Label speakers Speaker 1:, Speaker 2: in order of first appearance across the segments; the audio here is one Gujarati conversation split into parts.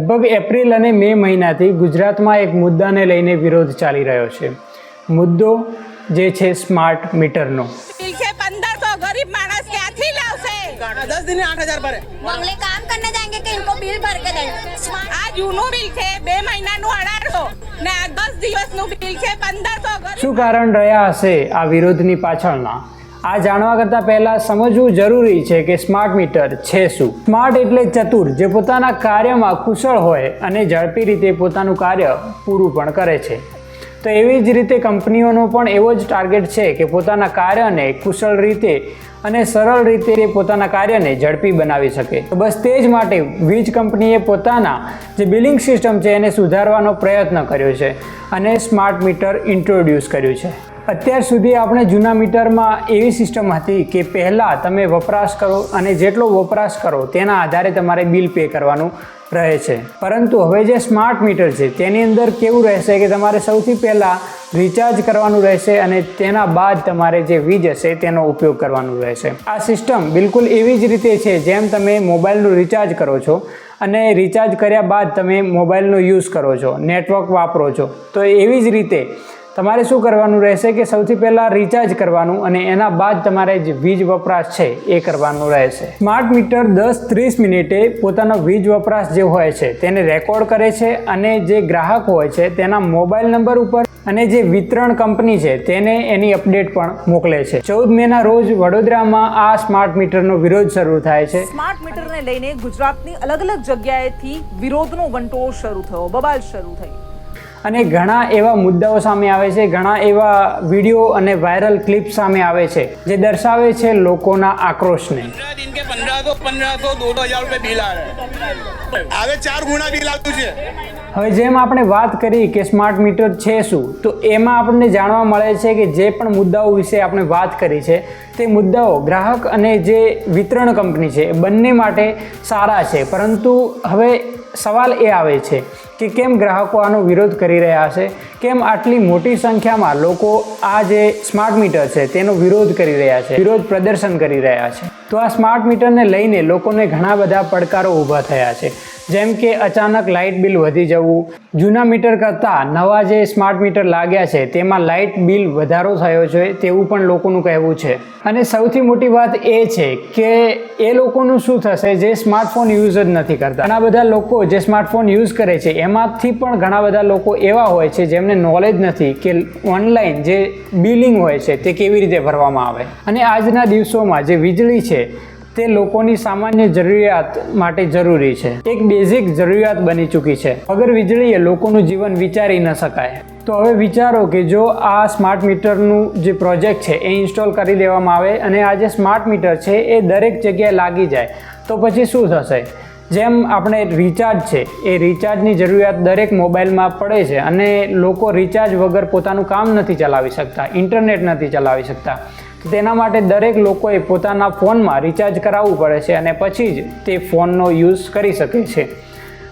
Speaker 1: લગભગ એપ્રિલ અને મે મહિનાથી ગુજરાતમાં એક મુદ્દાને લઈને વિરોધ ચાલી રહ્યો છે. મુદ્દો જે છે સ્માર્ટ મીટરનો.
Speaker 2: ગરીબ માણસ ક્યાંથી લાવશે?
Speaker 3: કામ કરને જાયંગે કે
Speaker 2: આ જૂનું બિલ બે મહિનાનું અઢારસો. ને આ દિવસનું બિલ છે પંદરસો
Speaker 1: શું કારણ રહ્યા હશે આ વિરોધની પાછળના? આ જાણવા કરતાં પહેલાં સમજવું જરૂરી છે કે સ્માર્ટ મીટર છે શું? સ્માર્ટ એટલે ચતુર, જે પોતાના કાર્યમાં કુશળ હોય અને ઝડપી રીતે પોતાનું કાર્ય પૂરું પણ કરે છે. તો એવી જ રીતે કંપનીઓનો પણ એવો જ ટાર્ગેટ છે કે પોતાના કાર્યને કુશળ રીતે અને સરળ રીતે તે પોતાના કાર્યને ઝડપી બનાવી શકે. તો બસ તે જ માટે વીજ કંપનીએ પોતાના જે બિલિંગ સિસ્ટમ છે એને સુધારવાનો પ્રયત્ન કર્યો છે અને સ્માર્ટ મીટર ઇન્ટ્રોડ્યુસ કર્યું છે. અત્યાર સુધી આપણે જૂના મીટરમાં એવી સિસ્ટમ હતી કે પહેલાં તમે વપરાશ કરો અને જેટલો વપરાશ કરો તેના આધારે તમારે બિલ પે કરવાનું રહે છે. પરંતુ હવે જે સ્માર્ટ મીટર છે, તેની અંદર કેવું રહેશે કે તમારે સૌથી પહેલાં રિચાર્જ કરવાનું રહેશે અને તેના બાદ તમારે જે વીજ હશે તેનો ઉપયોગ કરવાનું રહેશે. આ સિસ્ટમ બિલકુલ એવી જ રીતે છે, જેમ તમે મોબાઈલનું રિચાર્જ કરો છો અને રિચાર્જ કર્યા બાદ તમે મોબાઈલનો યુઝ કરો છો, નેટવર્ક વાપરો છો. તો એવી જ રીતે તમારે શું કરવાનું રહેશે કે સૌથી પહેલાં રિચાર્જ કરવાનું અને એના બાદ તમારે જે વીજ વપરાશ છે એ કરવાનું રહેશે. સ્માર્ટ મીટર દસ ત્રીસ મિનિટે પોતાનો વીજ વપરાશ જે હોય છે તેને રેકોર્ડ કરે છે અને જે ગ્રાહક હોય છે તેના મોબાઈલ નંબર ઉપર અને જે વિતરણ કંપની છે તેને એની અપડેટ પણ મોકલે છે. ચૌદ મેના રોજ વડોદરામાં આ સ્માર્ટ મીટરનો વિરોધ શરૂ થાય છે.
Speaker 4: સ્માર્ટ મીટરને લઈને ગુજરાતની અલગ અલગ જગ્યાએથી વિરોધનો વંટોળ શરૂ થયો, બબાલ શરૂ થઈ.
Speaker 1: અને ઘણા એવા મુદ્દાઓ સામે આવે છે, ઘણા એવા વીડિયો અને વાયરલ ક્લિપ સામે આવે છે, જે દર્શાવે છે લોકોના આક્રોશને.
Speaker 5: આવે. આવે, ચાર ગુણા બિલ આવ્યું છે.
Speaker 1: હવે જેમ આપણે વાત કરી કે સ્માર્ટ મીટર છે શું, તો એમાં આપણને જાણવા મળે છે કે જે પણ મુદ્દાઓ વિશે આપણે વાત કરી છે, તે મુદ્દાઓ ગ્રાહક અને જે વિતરણ કંપની છે, એ બંને માટે સારા છે. પરંતુ હવે સવાલ એ આવે છે કે કેમ ગ્રાહકો આનો વિરોધ કરી રહ્યા છે? કેમ આટલી મોટી સંખ્યામાં લોકો આ જે સ્માર્ટ મીટર છે, તેનો વિરોધ કરી રહ્યા છે? વિરોધ પ્રદર્શન કરી રહ્યા છે? તો આ સ્માર્ટ મીટરને લઈને લોકોને ઘણા બધા પડકારો ઊભા થયા છે. જેમ કે અચાનક લાઇટ બિલ વધી જવું. જૂના મીટર કરતાં નવા જે સ્માર્ટ મીટર લાગ્યા છે, તેમાં લાઇટ બિલ વધારો થયો છે તેવું પણ લોકોનું કહેવું છે. અને સૌથી મોટી વાત એ છે કે એ લોકોનું શું થશે જે સ્માર્ટફોન યુઝ જ નથી કરતા. ઘણા બધા લોકો જે સ્માર્ટફોન યુઝ કરે છે, એમાંથી પણ ઘણા બધા લોકો એવા હોય છે જેમને નોલેજ નથી કે ઓનલાઈન જે બિલિંગ હોય છે તે કેવી રીતે ભરવામાં આવે. અને આજના દિવસોમાં જે વીજળી છે તે લોકોની સામાન્ય જરૂરિયાત માટે જરૂરી છે. એક બેઝિક જરૂરિયાત બની ચૂકી છે. વગર વીજળીએ લોકોનું જીવન વિચારી ન શકાય, તો હવે વિચારો કે જો આ સ્માર્ટ મીટરનું જે પ્રોજેક્ટ છે એ ઇન્સ્ટોલ કરી દેવામાં આવે અને આ જે સ્માર્ટ મીટર છે એ દરેક જગ્યાએ લાગી જાય, તો પછી શું થશે? જેમ આપણે રિચાર્જ છે, એ રિચાર્જની જરૂરિયાત દરેક મોબાઈલમાં પડે છે અને લોકો રિચાર્જ વગર પોતાનું કામ નથી ચલાવી શકતા ઇન્ટરનેટ નથી ચલાવી શકતા. તેના માટે દરેક લોકોએ પોતાના ફોનમાં રિચાર્જ કરાવવું પડે છે અને પછી જ તે ફોનનો યુઝ કરી શકે છે.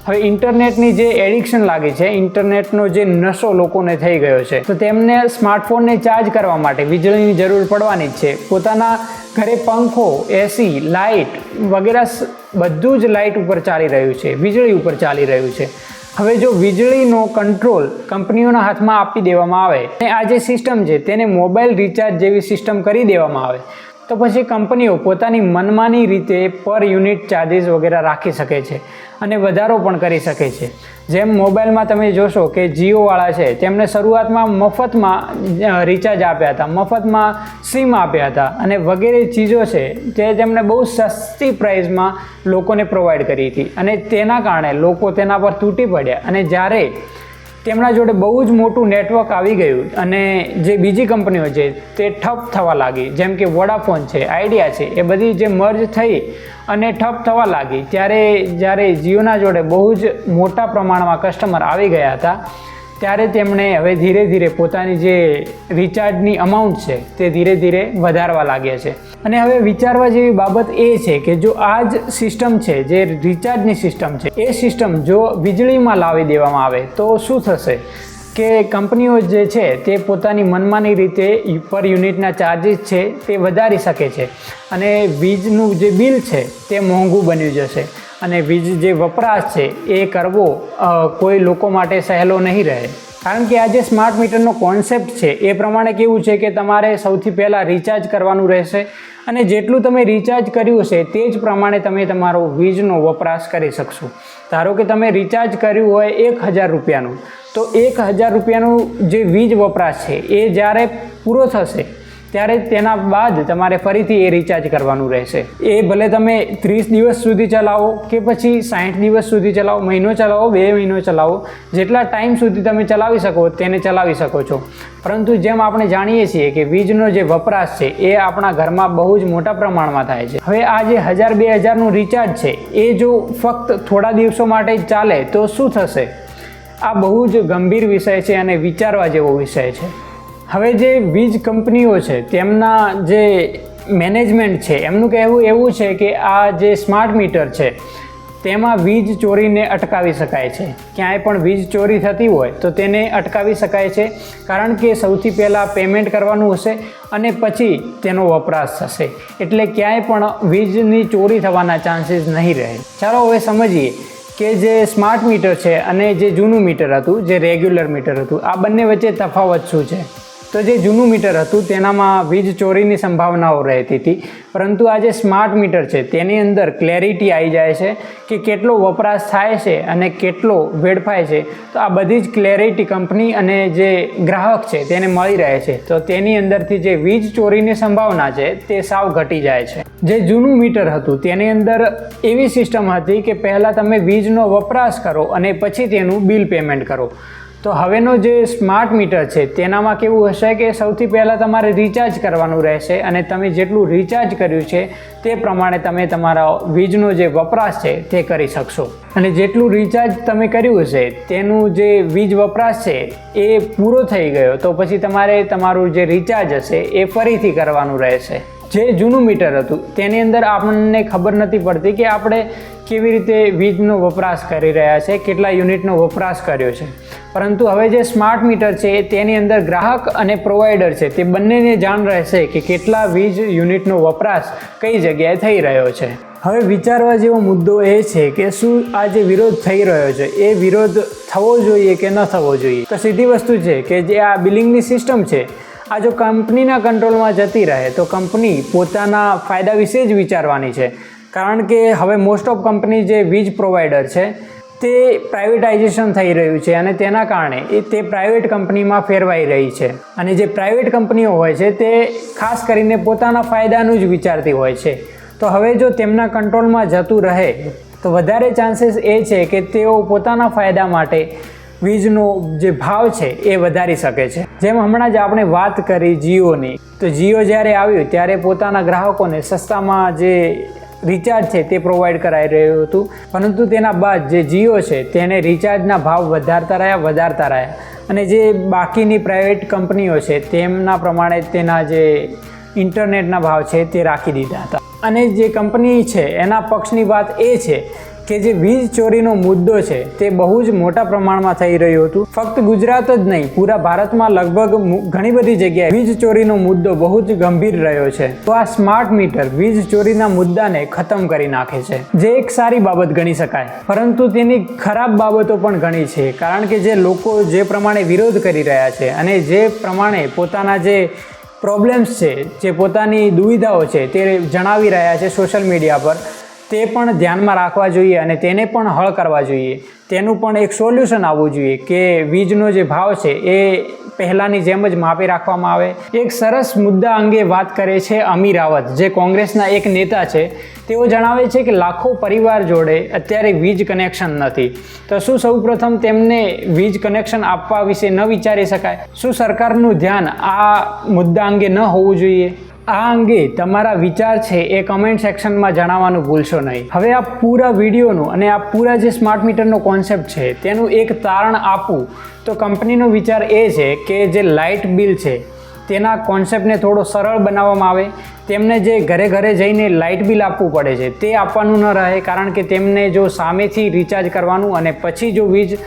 Speaker 1: હવે ઇન્ટરનેટની જે એડિક્શન લાગી છે, ઇન્ટરનેટનો જે નશો લોકોને થઈ ગયો છે, તો તેમને સ્માર્ટફોનને ચાર્જ કરવા માટે વીજળીની જરૂર પડવાની જ છે. પોતાના ઘરે પંખો એસી લાઇટ વગેરે બધું જ લાઇટ ઉપર ચાલી રહ્યું છે, વીજળી ઉપર ચાલી રહ્યું છે. હવે જો વીજળીનો કંટ્રોલ કંપનીઓના હાથમાં આપી દેવામાં આવે, અને આ જે સિસ્ટમ છે તેને મોબાઈલ રિચાર્જ જેવી સિસ્ટમ કરી દેવામાં આવે તો પછી કંપનીઓ પોતાની મનમાની રીતે પર યુનિટ ચાર્જિસ વગેરે રાખી શકે છે અને વધારો પણ કરી શકે છે. જેમ મોબાઈલમાં તમે જોશો કે જીઓવાળા છે તેમણે શરૂઆતમાં મફતમાં રિચાર્જ આપ્યા હતા, મફતમાં સિમ આપ્યા હતા અને વગેરે ચીજો છે, તે તેમણે બહુ સસ્તી પ્રાઇસમાં લોકોને પ્રોવાઈડ કરી હતી અને તેના કારણે લોકો તેના પર તૂટી પડ્યા અને જ્યારે તેમના જોડે બહુ જ મોટું નેટવર્ક આવી ગયું અને જે બીજી કંપનીઓ છે, તે ઠપ થવા લાગી. જેમ કે વોડાફોન છે આઈડિયા છે, એ બધી જે મર્જ થઈ અને ઠપ થવા લાગી. ત્યારે જ્યારે જીઓના જોડે બહુ જ મોટા પ્રમાણમાં કસ્ટમર આવી ગયા હતા ત્યારે તેમણે હવે ધીરે ધીરે પોતાની જે રિચાર્જની અમાઉન્ટ છે, તે ધીરે ધીરે વધારવા લાગ્યા છે. અને હવે વિચારવા જેવી બાબત એ છે કે જો આ જ સિસ્ટમ છે, જે રિચાર્જની સિસ્ટમ છે, એ સિસ્ટમ જો વીજળીમાં લાવી દેવામાં આવે, તો શું થશે? કે કંપનીઓ જે છે, તે પોતાની મનમાની રીતે પર યુનિટના ચાર્જિસ છે, તે વધારી શકે છે. અને વીજનું જે બિલ છે, તે મોંઘું બન્યું જશે. અને વીજ જે વપરાશ છે, એ કરવો કોઈ લોકો માટે સહેલો નહીં રહે. કારણ કે આ જે સ્માર્ટ મીટરનો કોન્સેપ્ટ છે, એ પ્રમાણે કેવું છે કે તમારે સૌથી પહેલાં રિચાર્જ કરવાનું રહેશે અને જેટલું તમે રિચાર્જ કર્યું છે તે જ પ્રમાણે તમે તમારો વીજનો વપરાશ કરી શકશો. ધારો કે તમે રિચાર્જ કર્યું હોય એક હજાર રૂપિયાનું, તો એક હજાર રૂપિયાનું જે વીજ વપરાશ છે, એ જ્યારે પૂરો થશે ત્યારે તેના બાદ તમારે ફરીથી એ રિચાર્જ કરવાનું રહેશે. એ ભલે તમે ત્રીસ દિવસ સુધી ચલાવો કે પછી સાઠ દિવસ સુધી ચલાવો, મહિનો ચલાવો, બે મહિનો ચલાવો, જેટલા ટાઈમ સુધી તમે ચલાવી શકો તેને ચલાવી શકો છો. પરંતુ જેમ આપણે જાણીએ છીએ કે વીજનો જે વપરાશ છે, એ આપણા ઘરમાં બહુ જ મોટા પ્રમાણમાં થાય છે. હવે આ જે હજાર બે હજારનું રિચાર્જ છે, એ જો ફક્ત થોડા દિવસો માટે જ ચાલે તો શું થશે? આ બહુ જ ગંભીર વિષય છે અને વિચારવા જેવો વિષય છે. હવે જે વીજ કંપનીઓ છે, તેમના જે મેનેજમેન્ટ છે, એમનું કહેવું એવું છે કે આ જે સ્માર્ટ મીટર છે, તેમાં વીજ ચોરીને અટકાવી શકાય છે. ક્યાંય પણ વીજ ચોરી થતી હોય, તો તેને અટકાવી શકાય છે, કારણ કે સૌથી પહેલાં પેમેન્ટ કરવાનું હશે અને પછી તેનો વપરાશ થશે. એટલે ક્યાંય પણ વીજની ચોરી થવાના ચાન્સીસ નહીં રહે. ચાલો હવે સમજીએ કે જે સ્માર્ટ મીટર છે અને જે જૂનું મીટર હતું, જે રેગ્યુલર મીટર હતું, આ બંને વચ્ચે તફાવત શું છે? તો જે જૂનું મીટર હતું તેનામાં વીજ ચોરીની સંભાવનાઓ રહેતી હતી. પરંતુ આ જે સ્માર્ટ મીટર છે તેની અંદર ક્લેરિટી આવી જાય છે કે કેટલો વપરાશ થાય છે અને કેટલો વેડફાય છે. તો આ બધી જ ક્લેરિટી કંપની અને જે ગ્રાહક છે તેને મળી રહે છે. તો તેની અંદરથી જે વીજ ચોરીની સંભાવના છે તે સાવ ઘટી જાય છે. જે જૂનું મીટર હતું તેની અંદર એવી સિસ્ટમ હતી કે પહેલાં તમે વીજનો વપરાશ કરો અને પછી તેનું બિલ પેમેન્ટ કરો. તો હવેનો જે સ્માર્ટ મીટર છે, તેનામાં કેવું હશે કે સૌથી પહેલાં તમારે રિચાર્જ કરવાનું રહેશે અને તમે જેટલું રિચાર્જ કર્યું છે, તે પ્રમાણે તમે તમારા વીજનો જે વપરાશ છે, તે કરી શકશો. અને જેટલું રિચાર્જ તમે કર્યું હશે, તેનું જે વીજ વપરાશ છે, એ પૂરો થઈ ગયો. તો પછી તમારે તમારું જે રિચાર્જ હશે, એ ફરીથી કરવાનું રહેશે. જે જૂનું મીટર હતું, તેની અંદર આપણને ખબર નથી પડતી કે આપણે કેવી રીતે વીજનો વપરાશ કરી રહ્યા છે, કેટલા યુનિટનો વપરાશ કર્યો છે. પરંતુ હવે જે સ્માર્ટ મીટર છે, તેની અંદર ગ્રાહક અને પ્રોવાઈડર છે, તે બંનેને જાણ રહેશે કે કેટલા વીજ યુનિટનો વપરાશ કઈ જગ્યાએ થઈ રહ્યો છે. હવે વિચારવા જેવો મુદ્દો એ છે કે શું આ જે વિરોધ થઈ રહ્યો છે, એ વિરોધ થવો જોઈએ કે ન થવો જોઈએ? તો સીધી વસ્તુ છે કે જે આ બિલિંગની સિસ્ટમ છે, આ જો કંપનીના કંટ્રોલમાં જતી રહે, તો કંપની પોતાના ફાયદા વિશે જ વિચારવાની છે. કારણ કે હવે મોસ્ટ ઓફ કંપની જે વીજ પ્રોવાઈડર છે તે પ્રાઇવેટાઇઝેશન થઈ રહ્યું છે અને તેના કારણે એ તે પ્રાઇવેટ કંપનીમાં ફેરવાઈ રહી છે. અને જે પ્રાઇવેટ કંપનીઓ હોય છે તે ખાસ કરીને પોતાના ફાયદાનું જ વિચારતી હોય છે. તો હવે જો તેમના કંટ્રોલમાં જતું રહે, તો વધારે ચાન્સીસ એ છે કે તેઓ પોતાના ફાયદા માટે વીજનો જે ભાવ છે એ વધારી શકે છે. જેમ હમણાં જ આપણે વાત કરી જીઓની, તો જીઓ જ્યારે આવ્યું ત્યારે પોતાના ગ્રાહકોને સસ્તામાં જે રિચાર્જ છે તે પ્રોવાઈડ કરાઈ રહ્યું હતું. પરંતુ તેના બાદ જે જીઓ છે તેને રિચાર્જના ભાવ વધારતા રહ્યા વધારતા રહ્યા. અને જે બાકીની પ્રાઇવેટ કંપનીઓ છે તેમના પ્રમાણે તેના જે ઇન્ટરનેટના ભાવ છે તે રાખી દીધા હતા. અને જે કંપની છે એના પક્ષની વાત એ છે કે જે વીજ ચોરીનો મુદ્દો છે, તે બહુ જ મોટા પ્રમાણમાં થઈ રહ્યું હતું. ફક્ત ગુજરાત જ નહીં, પૂરા ભારતમાં લગભગ ઘણી બધી જગ્યાએ વીજ ચોરીનો મુદ્દો બહુ જ ગંભીર રહ્યો છે. તો આ સ્માર્ટ મીટર વીજ ચોરીના મુદ્દાને ખતમ કરી નાખે છે. જે એક સારી બાબત ગણી શકાય. પરંતુ તેની ખરાબ બાબતો પણ ઘણી છે, કારણ કે જે લોકો જે પ્રમાણે વિરોધ કરી રહ્યા છે અને જે પ્રમાણે પોતાના જે પ્રોબ્લેમ્સ છે, જે પોતાની દુવિધાઓ છે, તે જણાવી રહ્યા છે સોશિયલ મીડિયા પર. તે પણ ધ્યાનમાં રાખવા જોઈએ અને તેને પણ હળ કરવા જોઈએ. તેનું પણ એક સોલ્યુશન આવવું જોઈએ કે વીજનો જે ભાવ છે એ પહેલાંની જેમ જ માપી રાખવામાં આવે. એક સરસ મુદ્દા અંગે વાત કરે છે અમી રાવત જે કોંગ્રેસના એક નેતા છે. તેઓ જણાવે છે કે લાખો પરિવાર જોડે અત્યારે વીજ કનેક્શન નથી. તો શું સૌપ્રથમ તેમને વીજ કનેક્શન આપવા વિશે ન વિચારી શકાય? શું સરકારનું ધ્યાન આ મુદ્દા અંગે ન હોવું જોઈએ? આ અંગે તમારા વિચાર છે એ કમેન્ટ સેક્શનમાં જણાવવાનું ભૂલશો નહીં. હવે આ પૂરા વિડીયોનું અને આ પૂરા જે સ્માર્ટ મીટરનો કોન્સેપ્ટ છે, તેનું એક તારણ આપું. તો કંપનીનો વિચાર એ છે કે જે લાઇટ બિલ છે, તેના કોન્સેપ્ટને થોડો સરળ બનાવવામાં આવે. તેમને જે ઘરે ઘરે જઈને લાઇટ બિલ આપવું પડે છે, તે આપવાનું ન રહે, કારણ કે તેમને જો સામેથી રિચાર્જ કરવાનું અને પછી જો વીજ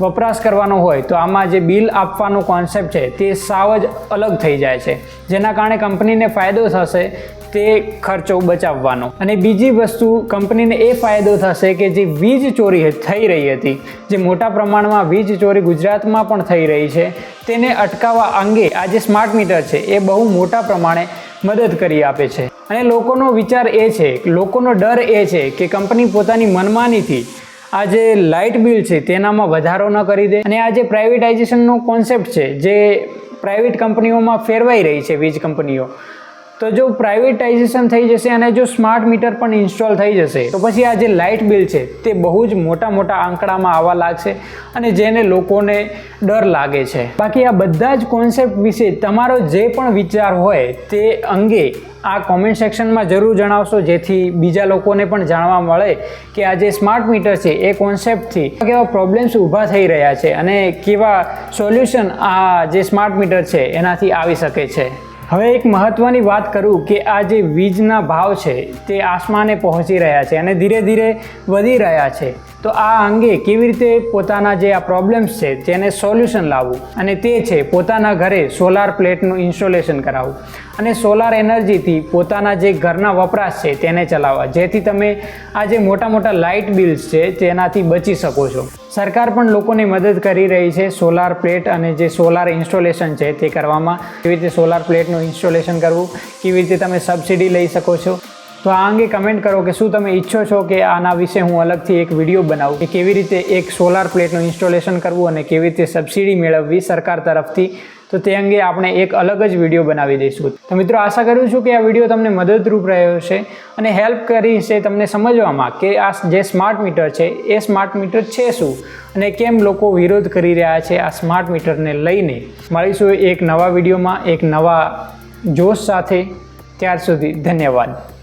Speaker 1: વપરાશ કરવાનો હોય તો આમાં જે બિલ આપવાનો કોન્સેપ્ટ છે, તે સાવ જ અલગ થઈ જાય છે. જેના કારણે કંપનીને ફાયદો થશે તે ખર્ચો બચાવવાનો. અને બીજી વસ્તુ કંપનીને એ ફાયદો થશે કે જે વીજ ચોરી થઈ રહી હતી, જે મોટા પ્રમાણમાં વીજ ચોરી ગુજરાતમાં પણ થઈ રહી છે, તેને અટકાવવા અંગે આ જે સ્માર્ટ મીટર છે, એ બહુ મોટા પ્રમાણે મદદ કરી આપે છે. અને લોકોનો વિચાર એ છે, લોકોનો ડર એ છે કે કંપની પોતાની મનમાનીથી આ જે લાઇટ બિલ છે તેનામાં વધારો ન કરી દે. અને આ જે પ્રાઇવેટાઇઝેશનનો કોન્સેપ્ટ છે, જે પ્રાઇવેટ કંપનીઓમાં ફેરવાઈ રહી છે, વીજ કંપનીઓ તો જો પ્રાઇવેટાઇઝેશન થઈ જશે અને જો સ્માર્ટ મીટર પણ ઇન્સ્ટોલ થઈ જશે, તો પછી આ જે લાઇટ બિલ છે, તે બહુ જ મોટા મોટા આંકડામાં આવવા લાગશે અને જેને લોકોને ડર લાગે છે. બાકી આ બધા જ કોન્સેપ્ટ વિશે તમારો જે પણ વિચાર હોય તે અંગે આ કોમેન્ટ સેક્શનમાં જરૂર જણાવશો, જેથી બીજા લોકોને પણ જાણવા મળે કે આ જે સ્માર્ટ મીટર છે, એ કોન્સેપ્ટથી કેવા પ્રોબ્લેમ્સ ઊભા થઈ રહ્યા છે અને કેવા સોલ્યુશન આ જે સ્માર્ટ મીટર છે, એનાથી આવી શકે છે. હવે એક મહત્ત્વની વાત કરું કે આ જે વીજના ભાવ છે, તે આસમાને પહોંચી રહ્યા છે અને ધીરે ધીરે વધી રહ્યા છે. તો આ અંગે કેવી રીતે પોતાના જે આ પ્રોબ્લેમ્સ છે, તેને સોલ્યુશન લાવવું? અને તે છે પોતાના ઘરે સોલાર પ્લેટનું ઇન્સ્ટોલેશન કરાવવું. અને સોલાર એનર્જીથી પોતાના જે ઘરના વપરાશ છે તેને ચલાવવા. જેથી તમે આ જે મોટા મોટા લાઇટ બિલ્સ છે તેનાથી બચી શકો છો. સરકાર પણ લોકોની મદદ કરી રહી છે સોલાર પ્લેટ અને જે સોલાર ઇન્સ્ટોલેશન છે તે કરવામાં. કેવી રીતે સોલાર પ્લેટનું ઇન્સ્ટોલેશન કરવું? કેવી રીતે તમે સબસિડી લઈ શકો છો? તો આ અંગે કમેન્ટ કરો કે શું તમે ઈચ્છો છો કે આના વિશે હું અલગથી એક વીડિયો બનાવું? કે કેવી રીતે એક સોલાર પ્લેટનું ઇન્સ્ટોલેશન કરવું અને કેવી રીતે સબસિડી મેળવવી સરકાર તરફથી? તો તે અંગે આપણે એક અલગ જ વીડિયો બનાવી દઈશું. તો મિત્રો આશા કરું છું કે આ વીડિયો તમને મદદરૂપ રહ્યો છે અને હેલ્પ કરી છે તમને સમજવામાં કે આ જે સ્માર્ટ મીટર છે, એ સ્માર્ટ મીટર છે શું? અને કેમ લોકો વિરોધ કરી રહ્યા છે આ સ્માર્ટ મીટરને લઈને? મળીશું એક નવા વિડીયોમાં, એક નવા જોશ સાથે. ત્યાર સુધી ધન્યવાદ.